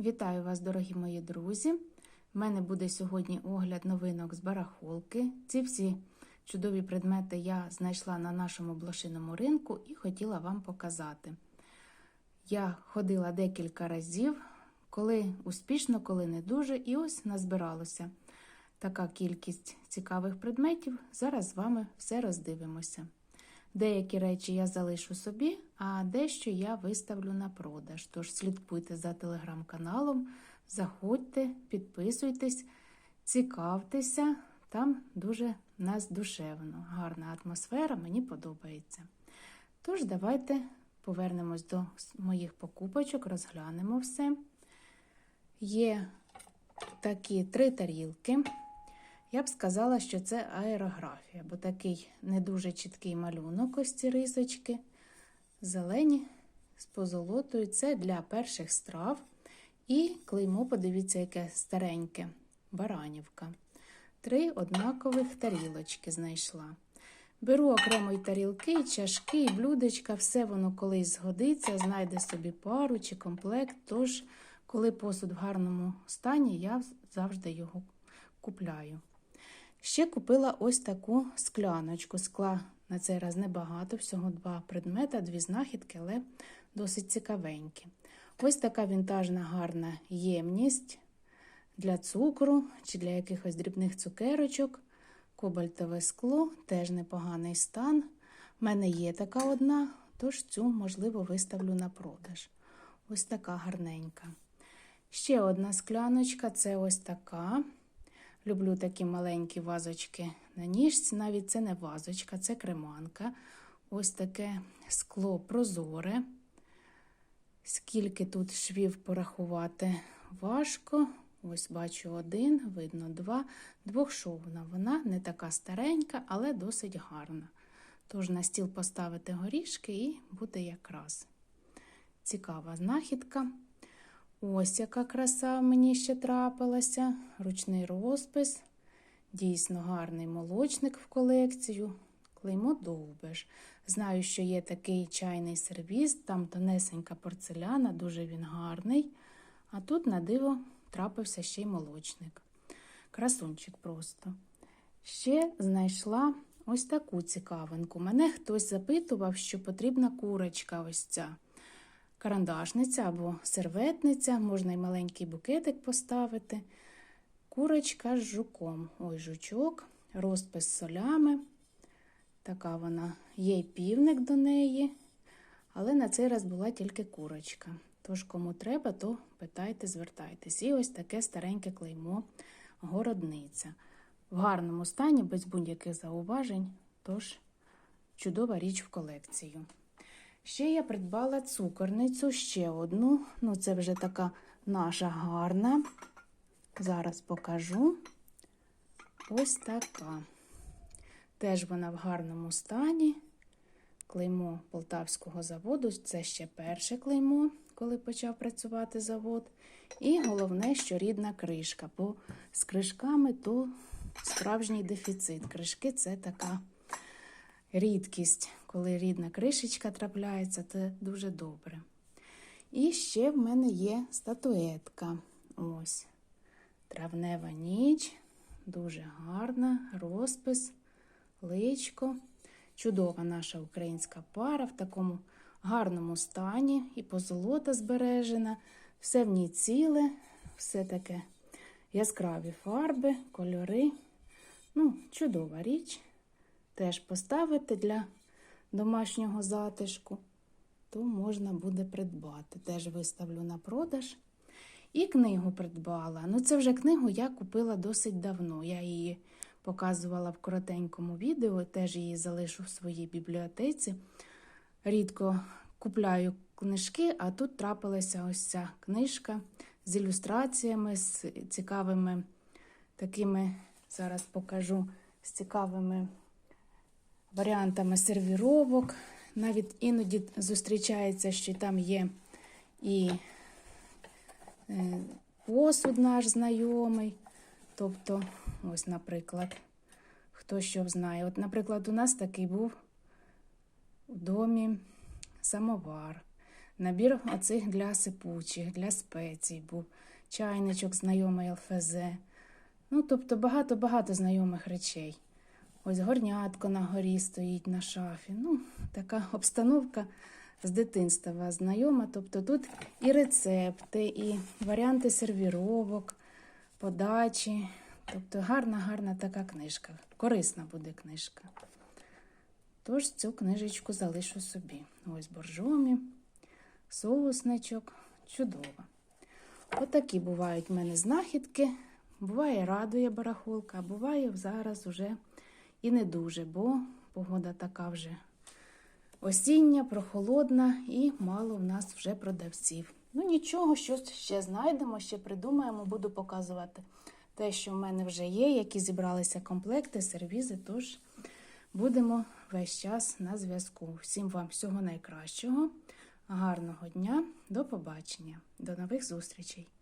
Вітаю вас, дорогі мої друзі! У мене буде сьогодні огляд новинок з барахолки. Ці всі чудові предмети я знайшла на нашому блошиному ринку і хотіла вам показати. Я ходила декілька разів, коли успішно, коли не дуже, і ось назбиралося така кількість цікавих предметів. Зараз з вами все роздивимося. Деякі речі я залишу собі, а дещо я виставлю на продаж. Тож слідкуйте за телеграм-каналом, заходьте, підписуйтесь, цікавтеся. Там дуже нас душевно, гарна атмосфера, мені подобається. Тож, давайте повернемось до моїх покупочок, розглянемо все. Є такі три тарілки. Я б сказала, що це аерографія, бо такий не дуже чіткий малюнок, ось ці рисочки. Зелені з позолотою. Це для перших страв. І клеймо, подивіться, яке стареньке баранівка. Три однакових тарілочки знайшла. Беру окремо й тарілки, і чашки, і блюдечка, все воно колись згодиться, знайде собі пару чи комплект. Тож, коли посуд в гарному стані, я завжди його купляю. Ще купила ось таку скляночку. Скла на цей раз небагато, всього два предмета, дві знахідки, але досить цікавенькі. Ось така вінтажна гарна ємність для цукру чи для якихось дрібних цукерочок. Кобальтове скло, теж непоганий стан. У мене є така одна, тож цю, можливо, виставлю на продаж. Ось така гарненька. Ще одна скляночка це ось така. Люблю такі маленькі вазочки на ніжці. Навіть це не вазочка, це креманка. Ось таке скло прозоре. Скільки тут швів порахувати важко. Ось бачу один, видно два. Двохшовна. Вона не така старенька, але досить гарна. Тож на стіл поставити горішки і буде якраз цікава знахідка. Ось яка краса мені ще трапилася. Ручний розпис. Дійсно гарний молочник в колекцію. Клеймо довбеш. Знаю, що є такий чайний сервіс, там тонесенька порцеляна, дуже він гарний. А тут на диво трапився ще й молочник. Красунчик просто. Ще знайшла ось таку цікавинку. Мене хтось запитував, що потрібна курочка ось ця карандашниця або серветниця, можна й маленький букетик поставити. Курочка з жуком. Ой, жучок, розпис з солями. Така вона є й півник до неї, але на цей раз була тільки курочка. Тож, кому треба, то питайте, звертайтесь. І ось таке стареньке клеймо городниця. В гарному стані, без будь-яких зауважень, тож чудова річ в колекцію. Ще я придбала цукорницю, ще одну. Ну, це вже така наша гарна. Зараз покажу. Ось така. Теж вона в гарному стані. Клеймо Полтавського заводу. Це ще перше клеймо, коли почав працювати завод. І головне, що рідна кришка. Бо з кришками то справжній дефіцит. Кришки це така рідкість, коли рідна кришечка трапляється, це дуже добре. І ще в мене є статуетка. Ось. Травнева ніч, дуже гарна, розпис, личко. Чудова наша українська пара в такому гарному стані, і позолота збережена, все в ній ціле, все таке яскраві фарби, кольори. Ну, чудова річ теж поставити для домашнього затишку, то можна буде придбати. Теж виставлю на продаж. І книгу придбала. Ну, це вже книгу я купила досить давно. Я її показувала в коротенькому відео, теж її залишу в своїй бібліотеці. Рідко купляю книжки, а тут трапилася ось ця книжка з ілюстраціями, з цікавими такими, зараз покажу, з цікавими варіантами сервіровок. Навіть іноді зустрічається, що там є і е, посуд наш знайомий. Тобто, ось, наприклад, хто що знає. От, наприклад, у нас такий був у домі самовар. Набір оцих для сипучих, для спецій був, чайничок знайомий ЛФЗ. Ну, тобто багато-багато знайомих речей. Ось горнятко на горі стоїть на шафі. Ну, така обстановка з дитинства знайома. Тобто тут і рецепти, і варіанти сервіровок, подачі. Тобто гарна, гарна така книжка. Корисна буде книжка. Тож цю книжечку залишу собі. Ось боржомі, соусничок. Чудово. Отакі бувають в мене знахідки. Буває, радує барахолка, а буває зараз уже і не дуже, бо погода така вже осіння, прохолодна і мало в нас вже продавців. Ну нічого, щось ще знайдемо, ще придумаємо, буду показувати те, що в мене вже є, які зібралися комплекти, сервізи. Тож будемо весь час на зв'язку. Всім вам всього найкращого, гарного дня, до побачення, до нових зустрічей!